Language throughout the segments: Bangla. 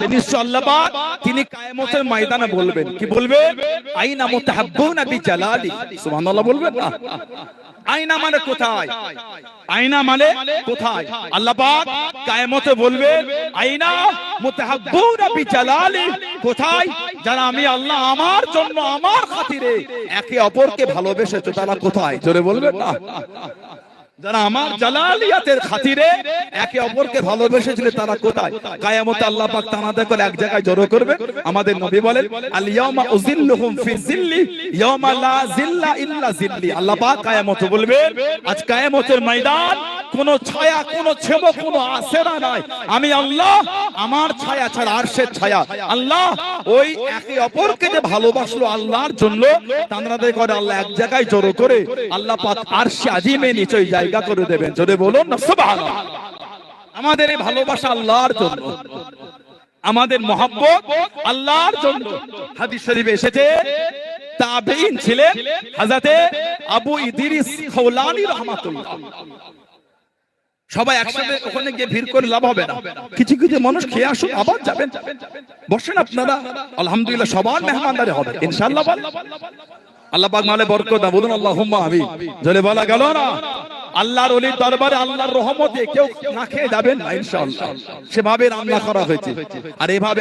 তিনি কায়ামতের ময়দানে বলবেন। কি বলবেন? আইনা মুতাহাব্বুনা বিজালালি। সুবহানাল্লাহ বলবেন না? আইনা মানে কোথায়? আইনা মানে কোথায়? আল্লাহ পাক কায়ামতে বলবেন, আইনা মুতাহাব্বুনা বিজালালি। কোথায়? যারা আমি আল্লাহ আমার জন্য, আমার খাতিরে একে অপরকে ভালোবেসেছো, তারা কোথায়? জোরে বলবেন না? যারা আমার জালালিয়াতের খাতিরে একে অপরকে ভালোবেসেছিল তারা কোথায়? কায়ামতে আল্লাহ পাক তানাদের করে এক জায়গায় জড়ো করবে। আমাদের নবী বলেন আল ইয়াউমা উযিল্লুহুম ফি জিল্লি ইয়াউমা লা জিল্লা ইল্লা জিল্লি আল্লাহ পাক কায়ামতে বলবেন আজ কায়ামতের ময়দান কোন ছায়া কোন ছেব কোন আশেরা নাই। আমি আল্লাহ আমার ছায়া ছাড়া আরশের ছায়া। আল্লাহ ওই একে অপরকে যে ভালোবাসলো আল্লাহর জন্য তানাদের করে আল্লাহ এক জায়গায় জড়ো করে আল্লাহ পাক আরশে আজিমে নিচে জায়গা করে দেবেন। জোরে বলুন আমাদের এই ভালোবাসা আল্লাহর জন্য। আমাদের মহাব্বত আল্লাহর জন্য। হাদিস শরীফে এসেছে তাবেইন ছিলেন হযরতে আবু ইদ্রিস খাওলানি রাহমাতুল্লাহ। সবাই একসাথে ওখানে গিয়ে ভিড় করে লাভ হবে না। কিছু কিছু মানুষ খেয়ে আসুন আবার যাবেন। বসেন আপনারা। আলহামদুলিল্লাহ, সবার মেহমানদারি হবে। ইনশাআল্লাহ। আল্লাহ পাক মালে বরকত দাও, বলুন আল্লাহুম্মা আমিন। জলে বলা গেল না? আল্লাহর ওলির দরবারে আল্লাহর রহমতে কেউ না খেয়ে যাবেন না, ইনশাআল্লাহ। সেভাবে রান্না করা হয়েছে। আর এভাবে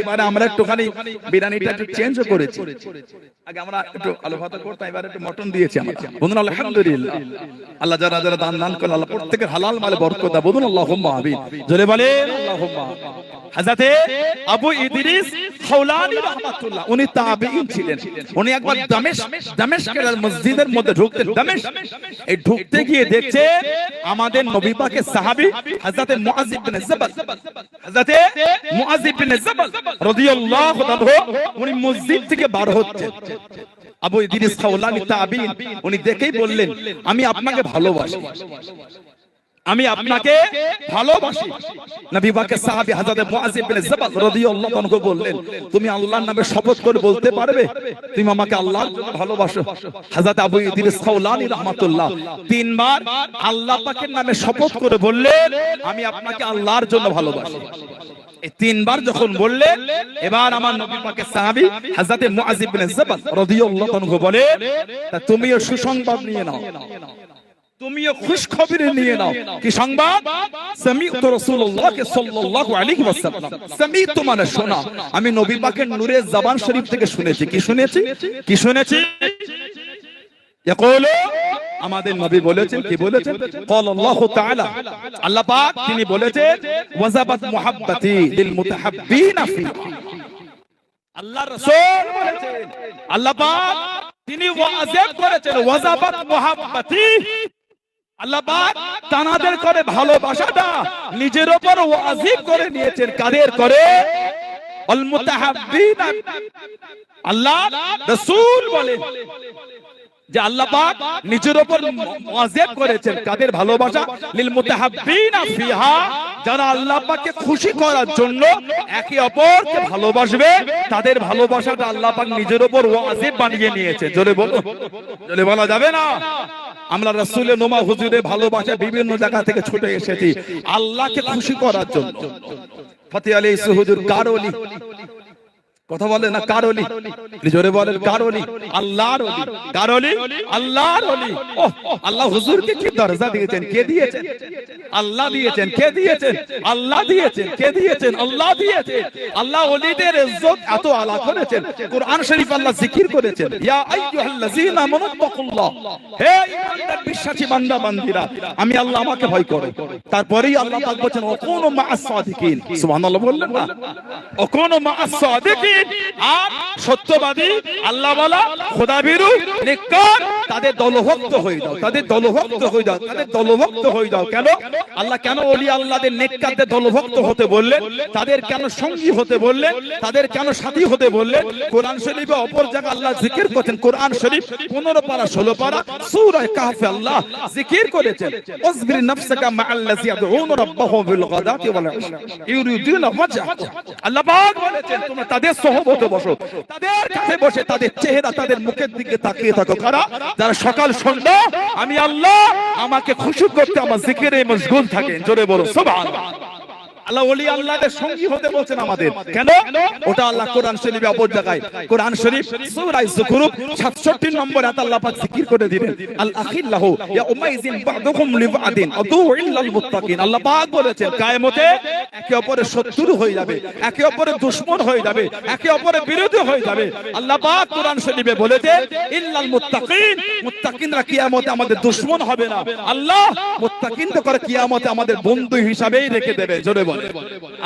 এবারে আমরা একটুখানি বিরিয়ানিটা একটু চেঞ্জ করেছি। আগে আমরা একটু আলু ভাতা করতাম, এবারে একটু মটন দিয়েছি আমরা। বলুন আলহামদুলিল্লাহ। আল্লাহ যারা যারা দান দান করলেন আল্লাহ প্রত্যেকের হালাল মালে বরকত দাও, বলুন আল্লাহুম্মা আমিন। জলে বলেন আল্লাহুম্মা হযরতে আবু ইদ্রিস খাওলানি রাহমাতুল্লাহ, উনি তাবেঈন ছিলেন। উনি একবার দামেস্ক দামেস্কের মসজিদের মধ্যে ঢুকতেন। দামেস্ক এই ঢুকতে গিয়ে দেখছে আমাদের নবী পাকের সাহাবী হযরতে মুআজ ইবনে জাবাল। হযরতে মুআজ ইবনে জাবাল রাদিয়াল্লাহু তাআলা উনি মসজিদ থেকে বার হচ্ছে আবু ইদ্রিস খাওলানি তাবেঈন উনি দেখেই বললেন, আমি আপনাকে ভালোবাসি। আমি আপনাকে ভালোবাসি। নবী পাকের সাহাবী হযরত মুআজ ইবনে জাবাল রাদিয়াল্লাহু আনহু বললেন তুমি আল্লাহর নামে শপথ করে বলতে পারবে? তুমি আমাকে আল্লাহর জন্য ভালোবাসো। হযরত আবু ইদ্রিস খাওলানি রাহমাতুল্লাহ তিনবার আল্লাহ পাকের নামে শপথ করে বললেন আমি আপনাকে আল্লাহর জন্য ভালোবাসি। তিনবার যখন বললেন এবার আমার নবী পাকের সাহাবী হযরত মুআজ ইবনে জাবাল রাদিয়াল্লাহু আনহু বলেন তা তুমিও সুসংবাদ নিয়ে নাও। তুমিও নিয়ে নাও। কি মানে আমি নবী পাকের নূরে জবান শরীফ থেকে শুনেছি। কি শুনেছি? কি শুনেছি? আমাদের নবী বলেছেন, কি বলেছেন? আল্লাহ পাক তিনি বলেছেন আল্লাহ রাসূল বলেছেন, আল্লাহ পাক তিনি করেছেন, ওয়াজাবাত আল্লাহ পাক তানাদের করে ভালোবাসাটা নিজের ওপর ওয়াজিব করে নিয়েছেন। কাদের করে? আল্লাহ রসুল বলেন যে আল্লাহ পাক নিজের উপর করেছেন। কাদের ভালোবাসা? লিল মুতাহাব্বিনা ফিহা। যারা আল্লাহ পাককে খুশি করার জন্য একে অপরকে ভালোবাসবে, তাদের ভালোবাসাটা আল্লাহ পাক নিজের উপর ওয়াজিব বানিয়ে নিয়েছে। জোরে বলো, জোরে বলা যাবে না? আমরা রাসূলের নোমা হুজুরে ভালোবাসা বিভিন্ন জায়গা থেকে ছুটে এসেছি। আল্লাহকে খুশি করার জন্য। ফতে আলী হুজুর কারলি কথা বলে না কারলি জোরে বলেন কারলি আল্লাহর ওলি কারলি আল্লাহর ওলি ওহ আল্লাহ হুজুরকে কি দরজা দিয়েছেন? কে দিয়েছেন? আল্লাহ দিয়েছেন। কে দিয়েছেন? আল্লাহ দিয়েছেন। কে দিয়েছেন? আল্লাহ দিয়েছেন। আল্লাহ ওলিদের ইজ্জত এত আলা করেছেন। কোরআন শরীফ আল্লাহ জিকির করেছেন। ইয়া আইয়ুহাল্লাযীনা আমানুত্তাকুল্লাহ হে ঈমানদার বিশ্বাসী বান্দা বান্দিরা আমি আল্লাহ আমাকে ভয় করো। তারপরেই আল্লাহ পাক বলেন ওকুনু মাআস সাদিকিন সুবহানাল্লাহ বললেন না? ওকুনু মাআস সাদিকিন সত্যবাদী আল্লাহ বলা নেককার, তাদের দলভুক্ত হয়ে যাও, তাদের দলভুক্ত হয়ে যাও, তাদের দলভুক্ত হয়ে যাও। কেন? আল্লাহ কেন ওলি আল্লাহদের নেককারদের দলভুক্ত হতে বললেন? তাদের কেন সঙ্গী হতে বললেন? তাদের কেন সাথী হতে বললেন? কোরআন শরীফে অপর জায়গা আল্লাহ জিকির করেছেন। কোরআন শরীফ 15 পারা 16 পারা সূরা কাহফে আল্লাহ জিকির করেছেন। ওয়াসবির নাফসাকা মাআল্লাযী ইয়াদউন রাব্বাহুম আল্লাহ বলেছেন, তোমরা তাদের সহবতে বসো তাদের কাছে বসে তাদের চেহারা তাদের মুখের দিকে তাকিয়ে থাকো। কারা? যারা সকাল সন্ধ্যা, আমি আল্লাহ আমাকে খুশি করতে আমার জিকিরে মশগুল থাকেন। জোরে বলো, সুবহানাল্লাহ। আমাদের। কেন? ওটা আল্লাহ কোরআন শরীফে অপর জায়গায়। কোরআন শরীফ, সূরা যুখরুফ 67 নম্বর আয়াত আল্লাহ পাক জিকির করে দিলেন। আল আখিল্লাহু উমাইজিন বা'দুকুম লিবা'দিন আদু ইল্লাল মুত্তাকিন। আল্লাহ পাক বলেছেন, কিয়ামতে একে অপরের বিরোধী হয়ে যাবে। আল্লাহ কোরআন মুত্তাকিন কিয়ামতে আমাদের হবে না। আল্লাহ মুত্তাকিনদের করে কিয়ামতে আমাদের বন্ধু হিসাবেই রেখে দেবে। জোরে বলে।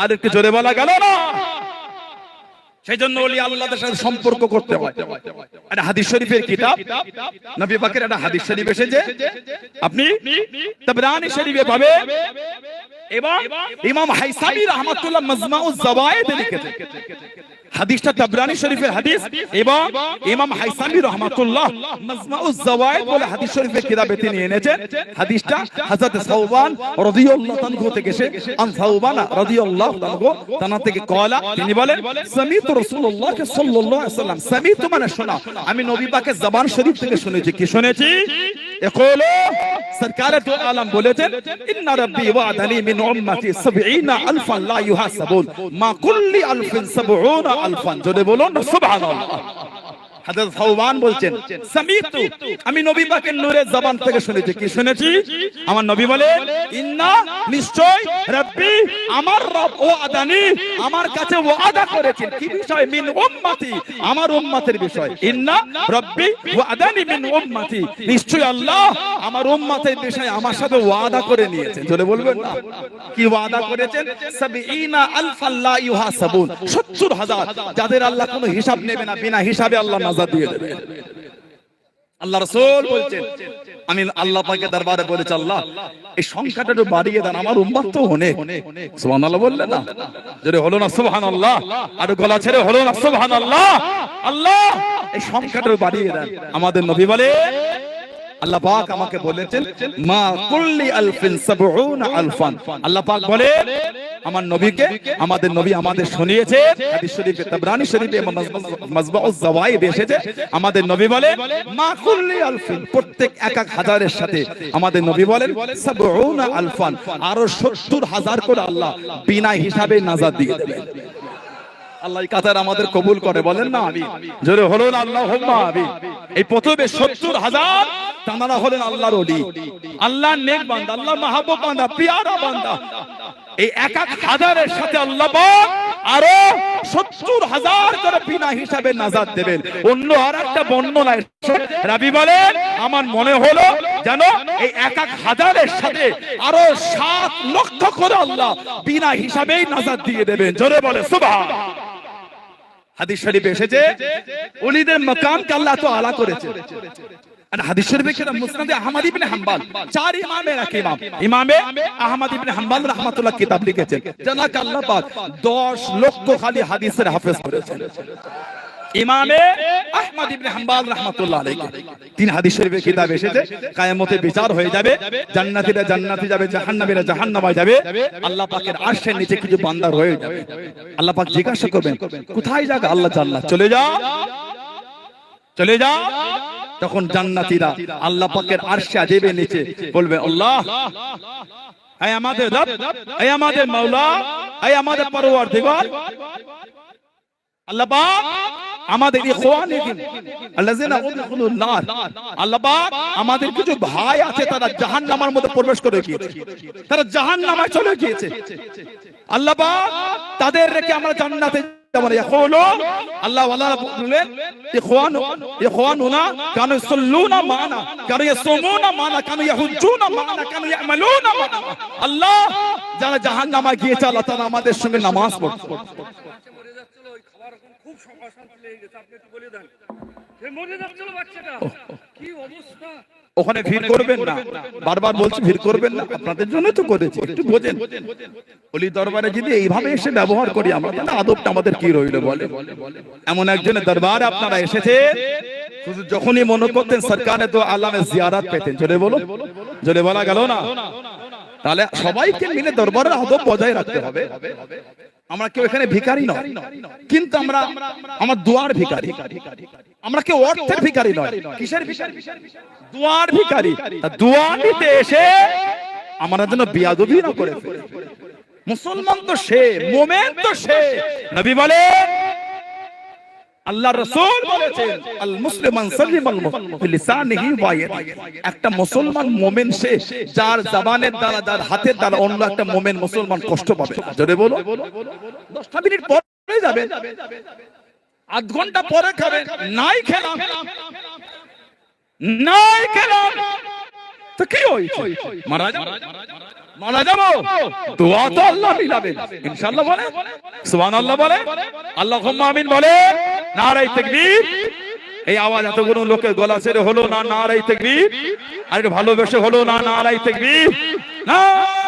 আর একটু জোরে বলা গেল না। সেই জন্য ওলি আল্লাহদের সাথে সম্পর্ক করতে হয়। একটা হাদিস শরীফের কিতাব। নবী পাকের একটা হাদিস শরীফ এসেছে। আপনি তাবরানি শরীফে পাবে এবং ইমাম হাইসামি রাহমাতুল্লাহ মাজমাউজ জাওয়ায়েদ লিখেছেন। তিনি বলেন মানে শোনা। আমি নবী জবান শরীফ থেকে শুনেছি। কি শুনেছি? ইকুলু বলেছেন মা কুল্লি আলফিন 70 আলফান যদি বলুন সুবহানাল্লাহ হাজরত সাওবান বলছেন সামিতু আমি নবী পাকের নূরের জবান থেকে শুনেছি। কি শুনেছি? আমার নবী বলে ইন্না নিশ্চয় রব্বি আমার রব ও আদানি আমার কাছে ওয়াদা করেছেন। কি বিষয়? মিন উম্মতি আমার উম্মতের বিষয়। ইন্না রব্বি ওয়া আদানি মিন উম্মতি। নিশ্চয় আল্লাহ আমার উম্মতের বিষয় আমার সাথে ওয়াদা করে নিয়েছেন। জোরে বলবেন না? কি ওয়াদা করেছেন? সাবিঈনা আলফা লা ইউহাসাবুন 70 হাজার। যাদের আল্লাহ কোনো হিসাব নেবে না বিনা হিসাবে আল্লাহ নাজাত দিয়ে দেবে। আল্লাহ রসুল বলছেন, আমি আল্লাহ পাকে দরবারে বলেছি, আল্লাহ, এই সংখ্যাটা একটু বাড়িয়ে দেন, আমার উম্মার তো অনেক সুবহানাল্লাহ বললেন না? যদি হলো না, সুবহানাল্লাহ। আর গলা ছেড়ে হলো না, সুবহানাল্লাহ। আল্লাহ, এই সংখ্যাটা বাড়িয়ে দেন। আমাদের নবী বলে আল্লাহ পাক আমাকে বলেছেন, মা কুল্লি আলফিন সাবউনা আলফান। আল্লাহ পাক বলে আমার নবীকে, আমাদের নবী আমাদের শুনিয়েছে, হাদিস শরীফে তাবরানি শরীফে এবং মাজমাউজ জাওয়াইব এসেছে। আমাদের নবী বলে মা কুল্লি আলফিন, প্রত্যেক এক এক হাজারের সাথে। আমাদের নবী বলেন, সাবউনা আলফান, আরও 70 হাজার করে আল্লাহ বিনা হিসাবে নাজাত দিয়ে দেবেন। আল্লাহ কাতার আমাদের কবুল করে, বলেন না আমি জোরে হলো আল্লাহ এই প্রথমে সত্তর হাজার হলেন আল্লাহ নেক বান্দা আল্লাহ মাহবুব বান্দা, পিয়ারা বান্দা। এই এক এক হাজারের সাথে আল্লাহ আরও সত্তর হাজার করে বিনা হিসাবে নাজাদ দেবেন। অন্য আর একটা বর্ণনা। রাবি বলেন, আমার মনে হলো যেন এই এক এক হাজারের সাথে আরও সাত লক্ষ করে আল্লাহ বিনা হিসাবেই নাজাদ দিয়ে দেবেন। জোরে বলে, সুবহান। হাদিস শরীফে এসেছে, ওলিদের মাকামকে আল্লাহ তো আলা করেছে। আর হাদিস শরীফে কিনা মুসনাদে আহমদ ইবনে হাম্বল চার ইমামের এক ইমাম ইমামে আহমদ ইবনে হাম্বল রাহমাতুল্লাহ কিতাব লিখেছেন জানাক আল্লাহ পাক 10 লক্ষ খালি হাদিসের হাফেজ করেছেন ইমামে আহমদ ইবনে হাম্বল রাহমাতুল্লাহ আলাইহি তিন হাদিস শরীফে কিতাব এসেছে কিয়ামতে বিচার হয়ে যাবে জান্নাতীরা জান্নাতে যাবে জাহান্নামীরা জাহান্নামে যাবে আল্লাহ পাকের আরশের নিচে কিছু বান্দা রয়ে যাবে আল্লাহ পাক জিজ্ঞাসা করবেন কোথায় যাক আল্লাহ জান্নাত চলে যাও চলে যাও তখন জান্নাতীরা আল্লাহ পাকের আরশে আজেবে নিচে বলবে, আল্লাহ, এই আমাদের রব, এই আমাদের মাওলা, এই আমাদের পরওয়ারদিগার, আল্লাহ পাক আমাদের ইখওয়ানিকিম আল্লাযিনা উদখুলুন নার, আল্লাহ পাক আমাদের কিছু ভাই আছে তারা জাহান্নামের মধ্যে প্রবেশ করে গিয়েছে, তারা জাহান্নামে চলে গিয়েছে, আল্লাহ তাদের রেখে আমরা জান্নাতে যেমন ইয়াকুলু আল্লাহ ওয়ালা বলেন ইখওয়ান ইখওয়ানুনা কানু ইসাল্লুনা মানা কানু ইয়াসুমুনা মানা কানু ইয়াহুজ্জুনা মানা কানু ইয়ামালুনা মানা। আল্লাহ যারা জাহান্নামে গিয়েছে আল্লাহ তাআলা আমাদের সঙ্গে নামাজ পড়ছে। মরে যাচ্ছিল ওই খাবার এখন খুব অশান্তি লেগে গেছে আপনি একটু বলে দেন সে মরে যাচ্ছিল বাচ্চাটা কি অবস্থা? ওখানে ভিড় করবেন না। বারবার বলছি ভিড় করবেন না। আপনাদের জন্য তো করেছি। একটু বোঝেন। অলি দরবারে যদি এইভাবে এসে ব্যবহার করি, আমরা তাহলে আদবটা আমাদের কি রইল বলে এমন একজনের দরবারে আপনারা এসেছে, শুধু যখনই মনে করতেন সরকারে তো আল্লামে জিয়ারাত পেতেন। জোরে বলো জোরে বলা গেল না? তাহলে সবাইকে মিলে দরবারের আদব বজায় রাখতে হবে। আমরা কেউ এখানে ভিখারি নয়। কিন্তু আমরা, আমার দুয়ার ভিখারি। আমরা কেউ অর্থের ভিখারি নয়। কিসের ভিখারি? দুয়ার ভিখারি। তা দুয়ার দিতে এসে আমরা যেন বিয়াদবি না করে মুসলমান তো সে মোমেন তো সে। নবী বলে আল্লাহ রাসূল বলেছেন আল মুসলিমান লিসানিহি ওয়া একটা মুসলমান মোমেন সে যার জবানের দ্বারা যার হাতের দ্বারা অন্য একটা মোমেন মুসলমান কষ্ট পাবে। জোরে বলো। 10 মিনিট পরে যাবে। আধ ঘণ্টা পরে খাবে নাই খেলাম। নাই খেলাম। তো কি হইছে মারা যাব? মারা যাব। দোয়া তো আল্লাহ ইনশাআল্লাহ বলে? সুবহানাল্লাহ বলে? আল্লাহুম্মা আমিন বলে? তাকবীর। এই আওয়াজ এতগুলো লোকের গলা ছেড়ে হলো না? নারায়ে তাকবীর। আর একটু ভালোবেসে হলো না? নারায়ে তাকবীর। নারায়ে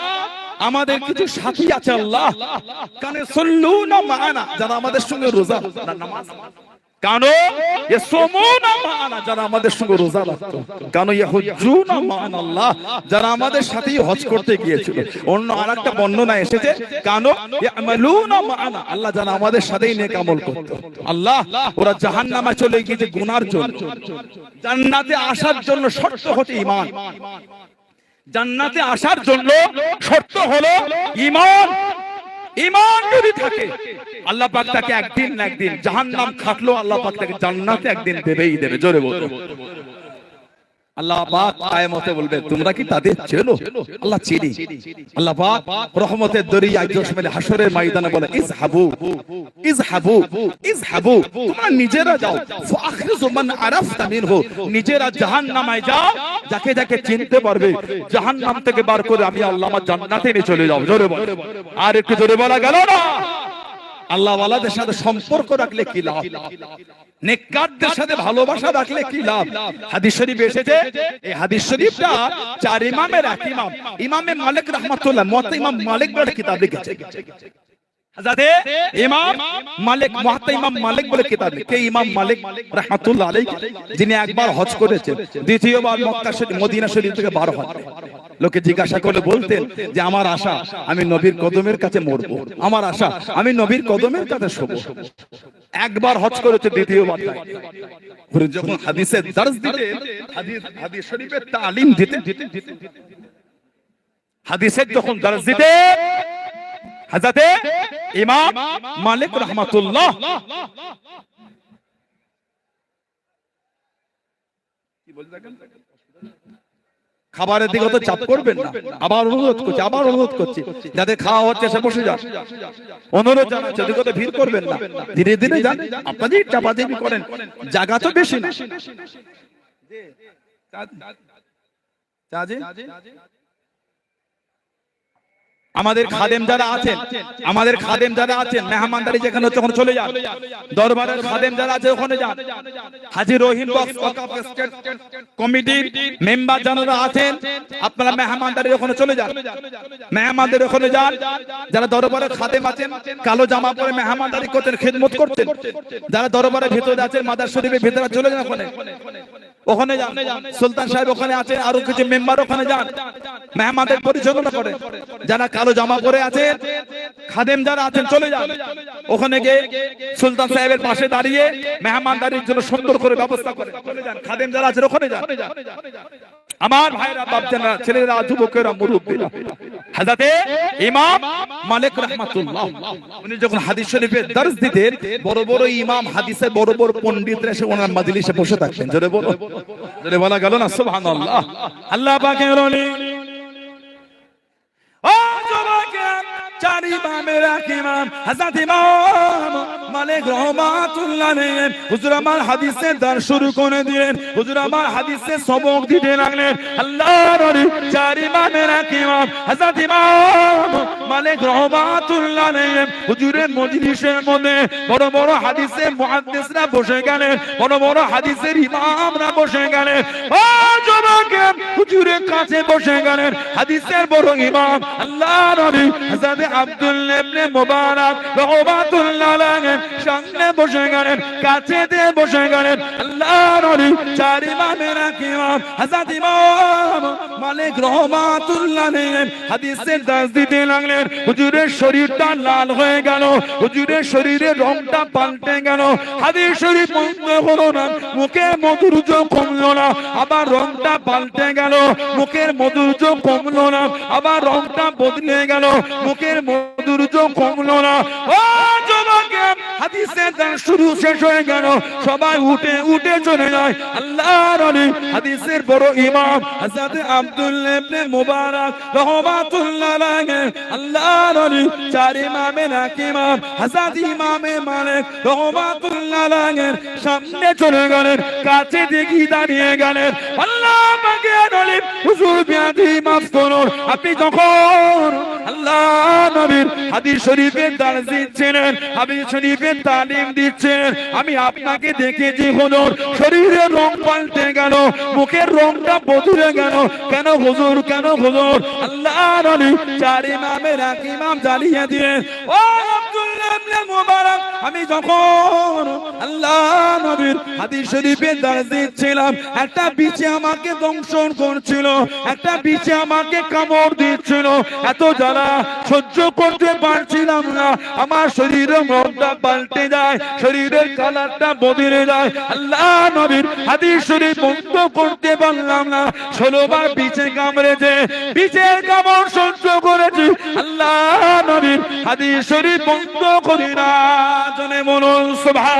আমাদের কিছু সাথী আছে আল্লাহ কানে সল্লু না মানা যারা আমাদের সঙ্গে রোজা না নামাজ কেন মানা যারা আমাদের সঙ্গে রোজা রাখতো কেন ইয়ে হুজুনা মান আল্লাহ যারা আমাদের সাথেই হজ করতে গিয়েছিল অন্য আরেকটা বর্ণনা এসেছে কেন ইয়ামালুনা মানা আল্লাহ যারা আমাদের সাথেই নেক আমল করতো আল্লাহ ওরা জাহান্নামে চলে গিয়েছে গুনার জন্য জান্নাতে আসার জন্য শর্ত হচ্ছে ঈমান জান্নাতে আসার জন্য শর্ত হলো ইমান ইমান যদি থাকে আল্লাহ পাক তাকে একদিন না একদিন জাহান্নাম খাটলো আল্লাহ পাক তাকে জান্নাতে একদিন দেবেই দেবে। জোরে বলো আল্লাহ পাক আয়ামতে বলবে তোমরা কি তাদের চেনো? আল্লাহ চিনি। আল্লাহ পাক রহমতের দরিয়া জশমের হাসরের ময়দানে বলে ইজহাবু ইজহাবু ইজহাবু তোমরা নিজেরা যাও। ফাখরিজু মান আরাফতা মিনহু নিজেরা জাহান্নামে যাও যাকে যাকে চিনতে পারবে জাহান্নাম থেকে বার করে আমি আল্লাহ আমার জান্নাতে নিয়ে চলে যাও জোরে বল। আর একটু জোরে বলা গেল না? আল্লাহ ওয়ালাদের সাথে সম্পর্ক রাখলে কি লাভ? নেককারদের সাথে ভালোবাসা রাখলে কি লাভ? হাদিস শরীফ এসেছে এই হাদিস শরীফটা চার ইমামের এক ইমাম। ইমামে। মালিক রহমাতুল্লাহ মত ইমাম মালিক বলে কিতাব লিখেছে। হাজাতে ইমাম মালিক মুহাত্তা ইমাম মালিক বলে কিতাব কে ইমাম মালিক রাহমাতুল্লাহ আলাইহি যিনি একবার হজ করেছেন দ্বিতীয়বার মক্কা শরীফ মদিনা শরীফ থেকে বার হন লোকে জিজ্ঞাসা করলে বলতেন যে আমার আশা আমি নবীর কদমের কাছে মরবো। আমার আশা আমি নবীর কদমের কাছে শোবো। একবার হজ করেছে দ্বিতীয়বার নয়। যখন হাদিসের দর্জ দিতে হাদিস হাদিস শরীফের তালিম দিতে হাদিসের যখন দর্জ দিতে হাজাতে ইমাম মালিক রহমাতুল্লাহ। খাবারের দিকে তো চাপ করবেন না। আবার অনুরোধ করছি আবার অনুরোধ করছি। যাদের খাওয়া হচ্ছে সে বসে যান। অনুরোধ জানাচ্ছে ওদিকে তো ভিড় করবেন না। ধীরে ধীরে যান। আপনাদের চাপাচাপি করেন। জায়গা তো বেশি না। আমাদের খাদেম যারা আছেন আমাদের খাদেম যারা আছেন মেহমানদারি যেখানে হচ্ছে ওখানে চলে যান। দরবারের খাদেম যারা আছে ওখানে যান। হাজি রহিম বক্স কমিটির মেম্বার যারা আছেন আপনারা মেহমানদারি ওখানে চলে যান। মেহমানদের ওখানে যান। যারা দরবারের খাদেম আছেন কালো জামা পরে মেহমানদারি করতেন খেদমত করতেন যারা দরবারের ভিতরে আছেন মাদার শরীফের ভিতরে চলে যান ওখানে। ওখানে যান। সুলতান সাহেব ওখানে আছেন আরও কিছু মেম্বার ওখানে যান। মেহমানদের পরিচালনা করে যারা কালো জামা পরে আছেন খাদেম যারা আছেন চলে যান। ওখানে গিয়ে সুলতান সাহেবের পাশে দাঁড়িয়ে মেহমানদারির জন্য সুন্দর করে ব্যবস্থা করে চলে যান। খাদেম যারা আছেন ওখানে যান। আমার ভাইরা বাপজানরা ছেলেরা, যুবকেরা, মুরব্বীরা। হাজাতে ইমাম মালিক রাহমাতুল্লাহ, উনি যখন হাদিস শরীফের দর্শ দিতেন, বড় বড় ইমাম হাদিসে বড় বড় পণ্ডিতরা এসে ওনার মাজলিসে বসে থাকতেন। জোরে বলো। জোরে বলা গেল না, সুবহানাল্লাহ। আল্লাহ পাকের ওলি। ও যুবকেরা চারি ইমামের এক ইমাম হযরত ইমাম। মালিক রহমাতুল্লাহ হুজুর আমার হাদিসের দার শুরু করে দিলেন। হুজুর আমার হাদিসে সবক দিতে লাগলেন। আল্লাহর ইমাম, হযরত ইমাম মালিক রহমাতুল্লাহ হুজুরের মজলিসের মধ্যে বড় বড় হাদিসে মুহাদ্দিসরা বসে গেলেন, বড় বড় হাদিসের ইমামরা বসে গেলেন। ও জনকে হুজুরের কাছে বসে গেলেন। হাদিসের বড় ইমাম আল্লাহ নবী হযরত আব্দুল্লাহ ইবনে মুবারক রহমাতুল্লাহ সামনে বসে গেলেন, কাছে দিয়ে বসে গেলেন। মালিক রহমাতুল্লাহ হাদিসের দাস দিতে লাগলেন। হুজুরের শরীরটা লাল হয়ে গেল, হুজুরের শরীরের রংটা পাল্টে গেল। হাদিস শরীফ বন্ধ হলো না মুখের মধুর্য কমলো না, আবার রংটা পাল্টে গেল। মুখের মধুর্য কমলো না, আবার রংটা বদলে গেল। মুখের মধুর্য কমলো না। ও জমাকে হাদিসের শুরু শেষ হয়ে গেল। সবাই উঠে উঠে চলে যায়। আল্লাহর আলী হাদিসের বড় ইমাম হযরত ইবনে মুবারক রহমাতুল্লাহ আলাইহি। আল্লাহর আলী চার ইমাম হযরত ইমামে মালিক রহমাতুল্লাহ আলাইহি সামনে চলে গেলেন, কাছে দেখি দাঁড়িয়ে গেলেন। আল্লাহ আমাকে আলী হুজুর বিয়াদি মাফ করুন আপনি যখন আল্লাহ নবীর হাদিস শরীফের দিচ্ছিলেন হাদিস শরীফের তালিম দিচ্ছে। আমি আপনাকে দেখেছি, হুজুর। শরীরের রং পাল্টে গেল, মুখের রংটা বদলে গেল। কেন হুজুর কেন হুজুর? আল্লাহ চার ইমামের এক ইমাম জ্বালিয়ে দিয়ে ও আব্দুল্লাহ মুবারক আমি যখন আল্লাহ নবীর হাদিস শরীফের দার্স দিচ্ছিলাম, একটা বিছে আমাকে দংশন করছিল, একটা বিছে আমাকে কামড় দিচ্ছিল। এত জ্বালা সহ্য করতে পারছিলাম না। আমার শরীরের মনটা পাল্টে যায়, শরীরের কালারটা বদলে যায়। আল্লাহ নবীর হাদিস শরীফ বন্ধ করতে পারলাম না। ষোলোবার বিছে কামড়েছে বিছের কামড় সহ্য করেছি। আল্লাহ নবীর হাদিস শরীফ বন্ধ করি না জনে মনুন সভা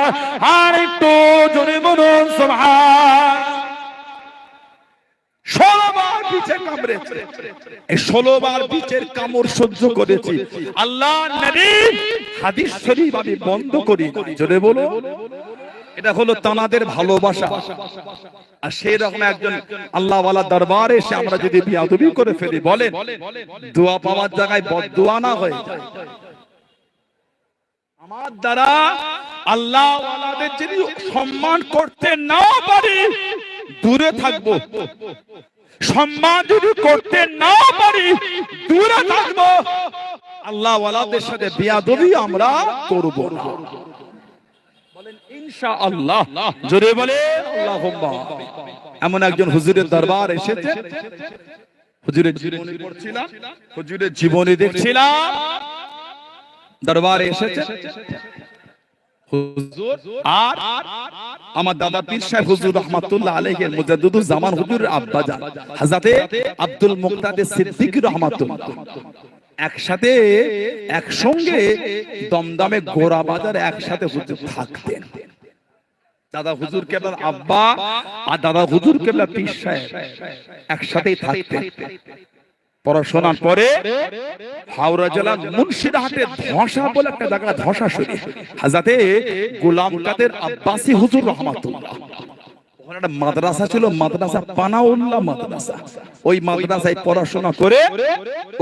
আর একটু জনে মনুন সভা বন্ধ করি এটা হলো তানাদের ভালোবাসা। আর একজন দরবারে এসে আমরা যদি বিয়াদবি করে ফেলি, বলেন, দোয়া পাওয়ার জায়গায় বদদোয়া না হয়ে? যায় আমার দ্বারা আল্লাহ যদি সম্মান করতে না পারি, দূরে থাকব। সম্মান যদি করতে না পারি, দূরে থাকব। আল্লাহ ওয়ালাদের সাথে বিয়াদবি আমরা করব এমন একজন হুজুরের দরবার এসেছে। হুজুরের জীবনী পড়ছিলাম। হুজুরের জীবনী দেখছিলাম। দরবারে এসেছে। হুজুর আর আমার দাদা পীর সাহেব হুজুর রহমাতুল্লাহ মুজাদ্দিদুল জামান হুজুর আব্বা জান হযরতে আব্দুল মুক্তাদির সিদ্দিক রহমাতুল্লাহ। একসাথে একসঙ্গে দমদমে গোরা বাজার একসাথে হুজুর থাকতেন। দাদা হুজুর কেবল আব্বা আর দাদা হুজুর কেবল পীর সাহেব একসাথেই থাকতেন। পড়াশোনার পরে হাওড়া জেলার মুন্সিরহাটে ধসা বলে একটা জায়গা ধসা শরীফ। হাজাতে গোলাম কাদের আব্বাসী হুজুর রহমাতুল্লাহ। একটা মাদ্রাসা ছিল মাদ্রাসা পানাউল্লাহ মাদ্রাসা। ওই মাদ্রাসায় পড়াশোনা করে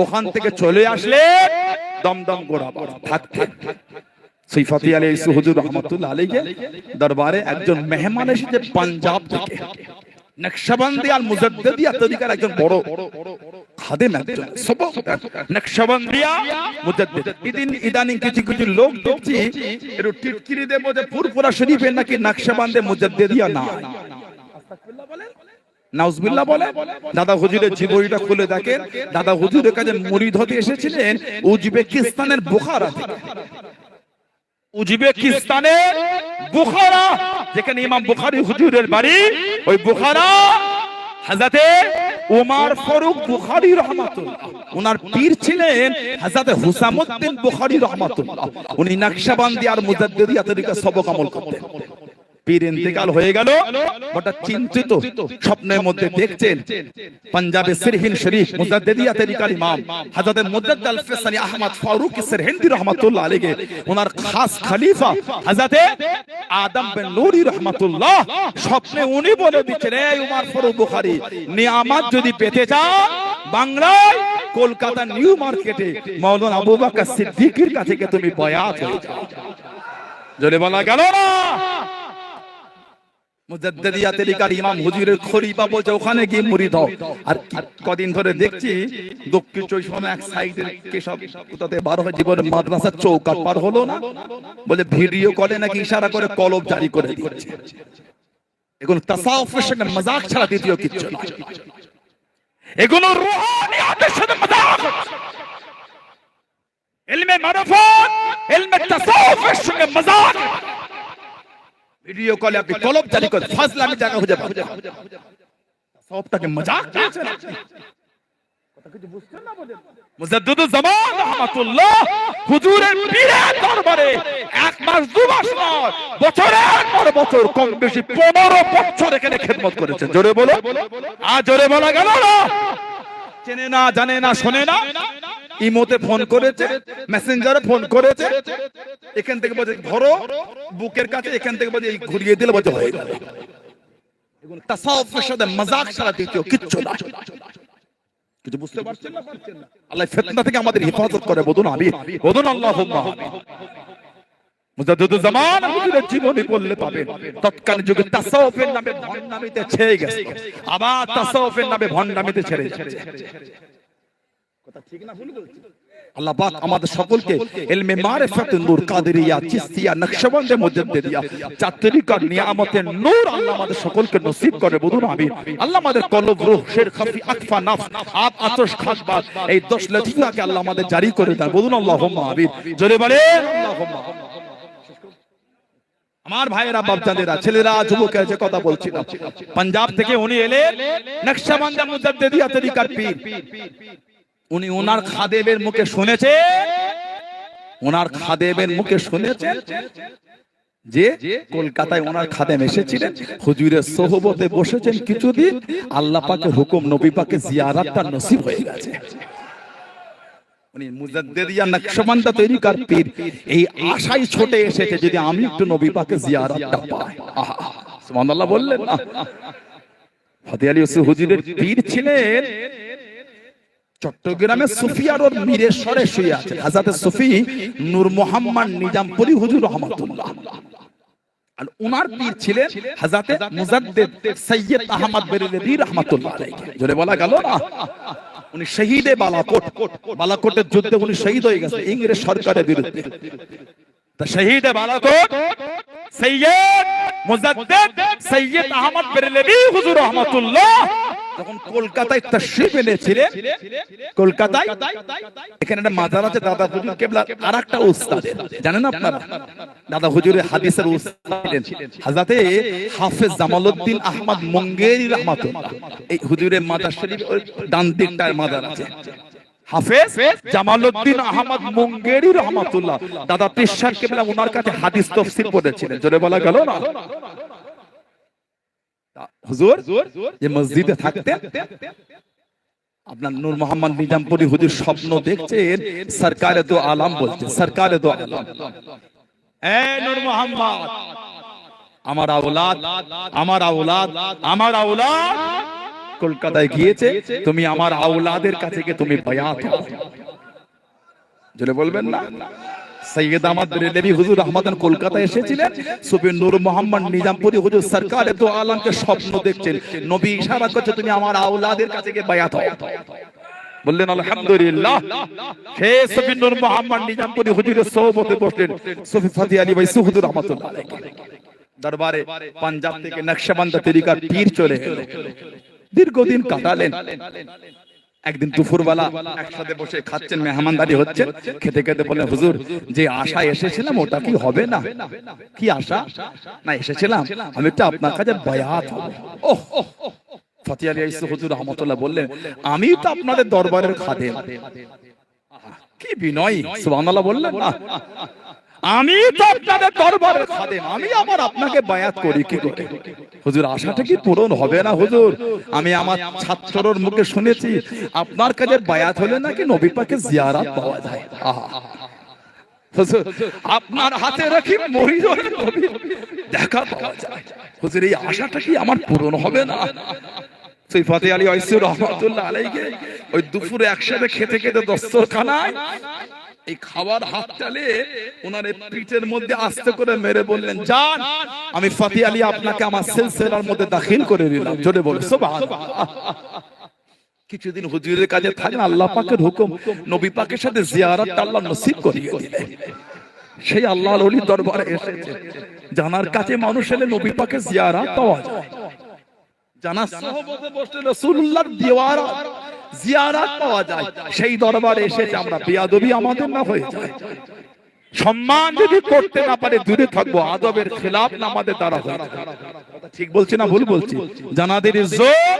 ওখান থেকে চলে আসলে দমদম গোড়া থাকতে সৈফাতি আলী ইসু হুজুর রহমাতুল্লাহ আলীকে দরবারে একজন মেহমান এসেছে পাঞ্জাব থেকে। নকশবন্দি মুজাদ্দিদিয়া তরিকার একজন বড় খাদেম একজন। নকশবন্দিয়া মুজাদ্দিদ। ইদিন ইদানিং কিছু কিছু লোক দেখছি টিটকিরি শরীফে নাকি নকশবন্দে মুজাদ্দিদিয়া না নাউজবিল্লাহ বলে দাদা হুজুরের জীবনীটা খুলে দেখেন। দাদা হুজুরের কাছে মুরিদ হতে এসেছিলেন উজবেকিস্তানের বুখারা উজবেকিস্তানের বুখারা যেখানে ইমাম বুখারী হুজুরের বাড়ি, ওই বুখারা হাজাতে উমার ফারুক বুখারী রহমাতুল্লাহ। ওনার পীর ছিলেন হাজাতে হুসামউদ্দিন বুখারী রহমাতুল্লাহ। উনি নকশবন্দি আর মুজাদ্দিদিয়া তরিকা সবক আমল করতেন। পীর ইন্তেকাল হয়ে গেল চিন্তিত স্বপ্নের মধ্যে দেখছেন পাঞ্জাবে সিরহিন শরীফ ইমাম আহমদ ফারুক রাহমাতুল্লাহ আলাইহি, ওনার খাস খলিফা হযরত আদম বিন নূরি রাহমাতুল্লাহ, স্বপ্নে উনি বলে এই উমর ফারুক বুখারী, নিয়ামত যদি পেতে চাও বাংলায় কলকাতা নিউ মার্কেটে মাওলানা আবু বকর সিদ্দিকীর কাছে তুমি বয়াত হয়ে যাও। জোরে বলা গেল না। মুজাদ্দিদিয়া তরিকার ইমাম হুজুরের খলিফা বলছে ওখানে গিয়ে মুরিদ হও। আর কদিন ধরে দেখছি দক্ষিণ চব্বিশ পরগনা এক সাইডে কেসব কোথাতে বারো হয় জীবনে মাদ্রাসার চৌকাট পার হলো না, বলে ভিডিও করে নাকি ইশারা করে কলব জারি করে দিচ্ছে এগুলো তাসাউফের সঙ্গে মজাক ছাড়া দ্বিতীয় কিচ্ছু না। এগুলো রুহানিয়াতের সাথে মজাক ইলমে মারফত ইলমে তাসাউফের সঙ্গে মজাক ভিডিও কলে আপনি কলব জারি করে ফাজলামি জায়গা খুঁজে পাবেন সবটাকে মজাক পেয়েছেন আপনি? জামান রাহমাতুল্লাহ হুজুরের পীরের দরবারে এক মাস দু মাস নয় বছরের পর বছর কম বেশি পনেরো বছর এখানে খেদমত করেছেন। জোরে বলো। আর জোরে বলা গেল না। চেনে না, জানে না, শোনে না। ইমোতে ফোন করেছে, মেসেঞ্জারে ফোন করেছে। এখান থেকে বলছে, ধরো, বুকের কাছে এখান থেকে বলছে ঘুরিয়ে দিলে বলছে, হয়ে গেল। তাসাউফের সাথে মজাক ছাড়া দ্বিতীয় কিচ্ছু না। কিছু বুঝতে পারছেন না? আল্লাহ ফিতনা থেকে আমাদের হেফাজত করে, বলুন আমি বলুন, আল্লাহুম্মা। হুজুরের জীবনী পাবেন। তৎকালীন যুগে তাসাউফের নামে গেছে। আবার তাসাউফের নামে ছেড়ে যাচ্ছে। কথা ঠিক না ভুল বলছি? আল্লাহ আমাদের সকলকে নিয়ামতের আল্লাহ আমাদের সকলকে নসিব করে। বলুন আমি আল্লাহ আমাদের এই 10 লতিফাকে আল্লাহ আমাদের জারি করে দেন। বলুন আল্লাহুম্মা আমিন। জোরে বলেন আল্লাহুম্মা। আমার ভাইয়েরা বাপজানেরা ছেলেরা যুবকেরা যে কথা বলছিলাম পাঞ্জাব থেকে উনি এলেন নকশবন্দ মুজাদ্দিদিয়া তরিকার পীর। উনি ওনার খাদেবের মুখে শুনেছে ওনার খাদেবের মুখে শুনেছেন যে কলকাতায় ওনার খাদেম এসেছিলেন হুজুরের সোহবতে বসেছেন কিছুদিন আল্লাহ পাকের হুকুম নবী পাকে জিয়ারাতটা নসিব হয়ে গেছে। উনি মুজাদ্দিদিয়া নকশবন্দা তৈরিকার পীর? এই আশাই ছোটে এসেছে যদি আমি একটু নবী পাকে জিয়ারাতটা পাই। আহা সুবহানাল্লাহ বললেন না। ফতে আলী ইউসুফ হুজুরের পীর ছিলেন চট্টগ্রামে সুফিয়ার ওর মিরেশ্বরে শুয়ে আছে হাজাতে সুফি নূর মোহাম্মদ নিজামপুরি হুজুর রহমাতুল্লাহ। আর উনার পীর ছিলেন হাজাতে মুজাদ্দিদ সৈয়দ আহমদ বেরেলভী রহমাতুল্লাহ আলাইহি। জোরে বলা গেল না? উনি শহীদে বালাকোট। বালাকোটের যুদ্ধে উনি শহীদ হয়ে গেছে ইংরেজ সরকারের বিরুদ্ধে। তা সৈয়দ মুজাদ্দিদ সৈয়দ আহমদ বেরেলভী হুজুর রহমাতুল্লাহ যখন কলকাতায় তশরিফ এনেছিলেন। কলকাতায় এখানে একটা মাজার আছে, দাদা হুজুর আর একটা উস্তাদ জানেন আপনারা? দাদা হুজুরের হাদিসের উস্তাদ ছিলেন। হাজাতে হাফেজ জামালউদ্দিন আহমদ মঙ্গেরি রহমাতুল্লাহ। এই হুজুরের মাজার শরীফ ডান দিকটায় মাজার আছে। হাফেজ জামালউদ্দিন আহমদ মুঙ্গেরি রহমাতুল্লাহ। দাদা তিশার কেবলা ওনার কাছে হাদিস তফসির পড়েছিলেন। জোরে বলা গেল না? হুজুর যে মসজিদে থাকতেন? আপনার নূর মোহাম্মদ নিজামপুরি হুজুর স্বপ্ন দেখছেন সরকারে দো আলাম বলছে সরকারে দো আলাম। এ নূর মোহাম্মদ আমার আওলাদ আমার আওলাদ আমার আওলাদ। কলকাতায় গিয়েছে তুমি আমার আওলাদের কাছে গিয়ে তুমি বায়াত জোরে বলবেন না? সৈয়দ আহমদ বেরেলভী হুজুর রহমাদান কলকাতায় এসেছিলেন। সুফি নূর মোহাম্মদ নিজামপুরি হুজুর সরকারে তো আলমকে স্বপ্ন দেখছেন। নবী ইশারা করছে, তুমি আমার আওলাদের কাছে গিয়ে বায়াত হও। বললেন, আলহামদুলিল্লাহ। হে সুফি নূর মোহাম্মদ নিজামপুরি হুজুরের সোহবতে বসলেন। সুফি ফাতি আলী ভাই সুহুদুর রহমাতুল্লাহ দরবারে পাঞ্জাব থেকে নকশবন্দা তরিকার পীর চলে এলো। দীর্ঘদিন কাটালেন। একদিন দুপুরবেলা একসাথে বসে খাচ্ছেন মেহমানদারি হচ্ছে খেতে খেতে বলে হুজুর যে আশা এসেছিলাম ওটা কি হবে না? কি আশা? না এসেছিলাম আমি একটু আপনার কাছে বায়াত ওহ ফতি আলী আইসু হুজুর রহমতুল্লাহ বললেন আমি তো আপনাদের দরবারের খাদেম। কি বিনয় সুবহানাল্লাহ বললেন না? আমি তো আপনাদের দরবারের খাদেম। আমি আমার আপনাকে বায়াত করি কি করে? হুজুর আশাটা কি পূরণ হবে না হুজুর? আমি আমার ছাত্রর মুখে শুনেছি আপনার কাছে বায়াত হলে নাকি নবী পাকে জিয়ারাত পাওয়া যায়? হুজুর আপনার হাতে রাখি নবী দেখা পাওয়া যায়। হুজুর এই আশাটা কি আমার পূরণ হবে না? সেই ফতে আলী ঐসুর রহমতুল্লাহ আলাইকে ওই দুপুরে একসাথে খেতে খেতে দস্তরখানায় এই খাবার হাত চালে ওনার পিঠের মধ্যে আস্তে করে মেরে বললেন যান আমি ফাতি আলী আপনাকে আমার সিলসিলার মধ্যে দাখিল করে দিলাম। জোরে বলে কিছুদিন হুজুরের কাছে থাকেন আল্লাহ পাকের হুকুম নবী পাকের সাথে জিয়ারত আল্লাহ নসিব করিয়ে দিলেন। সেই আল্লাহ অলি দরবারে এসেছে। জানার কাছে মানুষ এলে নবী পাকে জিয়ারত পাওয়া যায়। জানা সহবতে বসলে রাসূলুল্লাহর দিওয়ার জিয়ারত পাওয়া যায়। সেই দরবারে এসেছে আমরা বিয়াদবি আমাদের না হয়ে যায়। সম্মান যদি করতে না পারে, দূরে থাকব। আদবের খেলাফ না আমাদের দ্বারা হয় ঠিক বলছি না ভুল বলছি? জানাদের ইজ্জত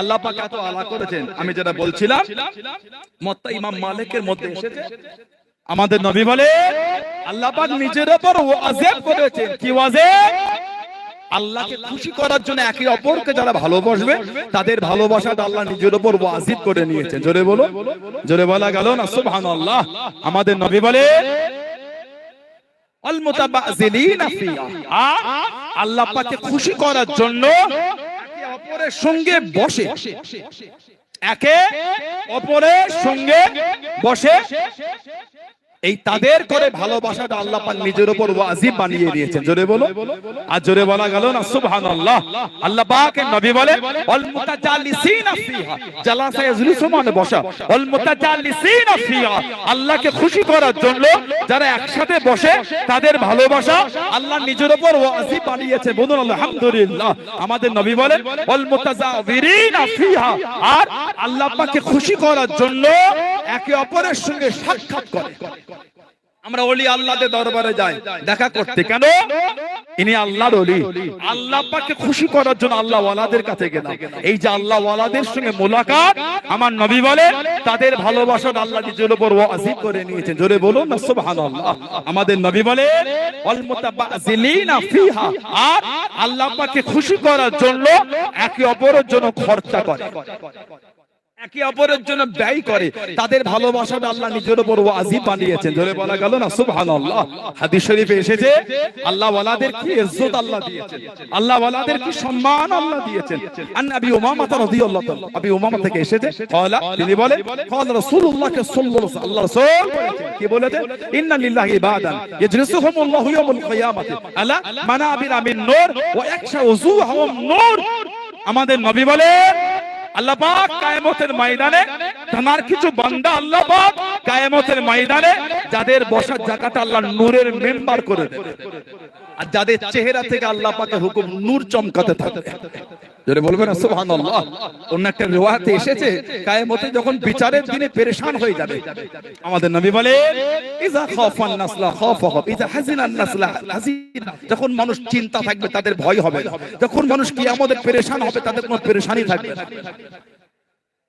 আল্লাহ পাক এত আলা করেছেন। আমি যেটা বলছিলাম মত্তা ইমাম মালিকের মধ্যে এসেছে। আমাদের নবী বলে আল্লাহ পাক নিজের উপর ওয়াজিব করেছেন। কি ওয়াজিব? আল্লাহকে খুশি করার জন্য একে অপরকে যারা ভালোবাসবে, তাদের ভালোবাসাটা আল্লাহ নিজের উপর ওয়াজিব করে নিয়েছেন। জোরে বলো। জোরে বলা গেল না, সুবহানাল্লাহ। আমাদের নবী বলে আল মুতাবাযিলিনা আ- আল্লাহ পাকে খুশি করার জন্য একে অপরের সঙ্গে বসে, একে অপরের সঙ্গে বসে। এই তাদের করে ভালোবাসাটা আল্লাহ পাক নিজের উপর ওয়াজিব বানিয়ে দিয়েছেন। জোরে বলো। আর জোরে বলা গেল না, সুবহানাল্লাহ। আল্লাহ পাকের নবী বলে, ওয়াল মুতাজাল্লিসিনা ফিহা। জালাসা ইয়াজলিসু মানে বসা। ওয়াল মুতাজাল্লিসিনা ফিহা। আল্লাহকে খুশি করার জন্য যারা একসাথে বসে, তাদের ভালোবাসা আল্লাহ নিজের উপর ওয়াজিব বানিয়েছে। বলুন, আলহামদুলিল্লাহ। আমাদের নবী বলেন, ওয়াল মুতাজাবিরিনা ফিহা। আর আল্লাহ পাককে খুশি করার জন্য একে অপরের সঙ্গে সাক্ষাৎ করে। আমরা ওলি আল্লাহদের দরবারে যাই। দেখা করতে কেন? ইনি আল্লাহর ওলি। আল্লাহ পাককে খুশি করার জন্য আল্লাহ ওয়ালাদের কাছে গেলাম। এই যে আল্লাহ ওয়ালাদের সঙ্গে মোলাকাত, আমার নবী বলে, তাদের ভালোবাসা আল্লাহ নিজের উপর ওয়াজিব করে নিয়েছেন জোরে বলুন না সুবহানাল্লাহ। আমাদের নবী বলে, ওয়াল মুতাবাযিলিনা ফিহা। আর আল্লাহ পাককে খুশি করার জন্য একে অপরের জন্য খরচা করে। একে অপরের জন্য ব্যয় করে। তাদের ভালোবাসাটা আল্লাহ নিজের উপর ওয়াজিব বানিয়েছেন। ধরে বলা গেল না, সুবহানাল্লাহ। হাদিস শরীফে এসেছে, আল্লাহ ওয়ালাদের কি ইজ্জত আল্লাহ দিয়েছেন? আল্লাহ ওয়ালাদের কি সম্মান আল্লাহ দিয়েছেন? আন নবী উমামা রাদিয়াল্লাহু তাআলা আবি উমামা থেকে এসেছে, ক্বালা, তিনি বলে ক্বালা রাসূলুল্লাহ সাল্লাল্লাহু আলাইহি আল্লাহ রাসূল কি বলেছেন? ইন্না লিল্লাহি ইবাদান ইয়াজলিসুহুমুল্লাহু ইয়াউমুল কিয়ামাতি। আলা মানাবিরা মিন নূর ওয়া ইয়াকশা উজুহাহুম নূর। আমাদের নবী বলেন আল্লাহ পাক কায়ামতের ময়দানে তোমার কিছু বান্দা আল্লাহ পাক কায়ামতের ময়দানে যাদের বসার জায়গাটা আল্লাহ নূরের মেম্বার করে দেবে। আর যাদের চেহারা থেকে আল্লাহ পাকের হুকুম নূর চমকাতে থাকবে অন্য একটা এসেছে, কায়ামতে যখন বিচারের দিনে পেরেশান হয়ে যাবে, আমাদের নবী বলে ইজা ইজা যখন মানুষ চিন্তা থাকবে, তাদের ভয় হবে যখন মানুষ কিয়ামতের পেরেশান হবে, তাদের কোনো পেরেশানি থাকবে না।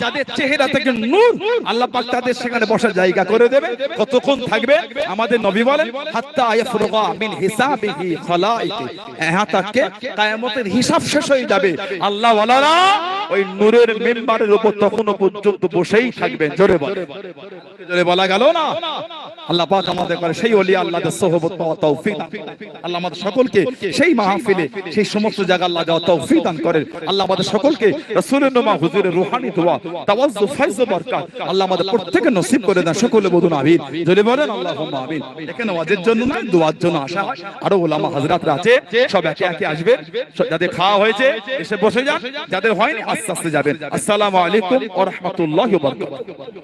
যাদের চেহারা থেকে নূর, আল্লাহ পাক তাদের সেখানে বসার জায়গা করে দেবে। কতক্ষণ থাকবে? আমাদের নবী বলেন, হাত্তা ইয়াফরুগা মিন হিসাবিহি খালাইকি। হ্যাঁ তাকে কিয়ামতের হিসাব শেষ হয়ে যাবে। আল্লাহ ওয়ালারা ওই নূরের মেম্বারের উপর তখনও পর্যন্ত বসেই থাকবেন। জোরে বলে। জোরে বলা গেল না? আল্লাহ পাক আমাদের করে সেই ওলি আল্লাহর সোহবত পাওয়া তৌফিক। আল্লাহ আমাদের সকলকে সেই মাহফিলে, সেই সমস্ত জায়গা আল্লাহ যাওয়া তৌফিক দান করেন। আল্লাহ আমাদের সকলকে রাসূলের নামা হুজুরের রূহানি দোয়া তাওয়াজ্জু ফাইজ ও বরকত আল্লাহ আমাদের প্রত্যেককে নসিব করে দেন। সকলে বলুন আমিন। যদি বলেন আল্লাহুম্মা আমিন। এখানে ওয়াজের জন্য না দোয়ার জন্য আসা আরও ওলামা হযরতরা আছে সব একে একে আসবে। যাদের খাওয়া হয়েছে এসে বসে যান। যাদের হয়নি আস্তে আস্তে যাবেন। আসসালামু আলাইকুম ওয়া রাহমাতুল্লাহি ওয়া বারাকাতুহু।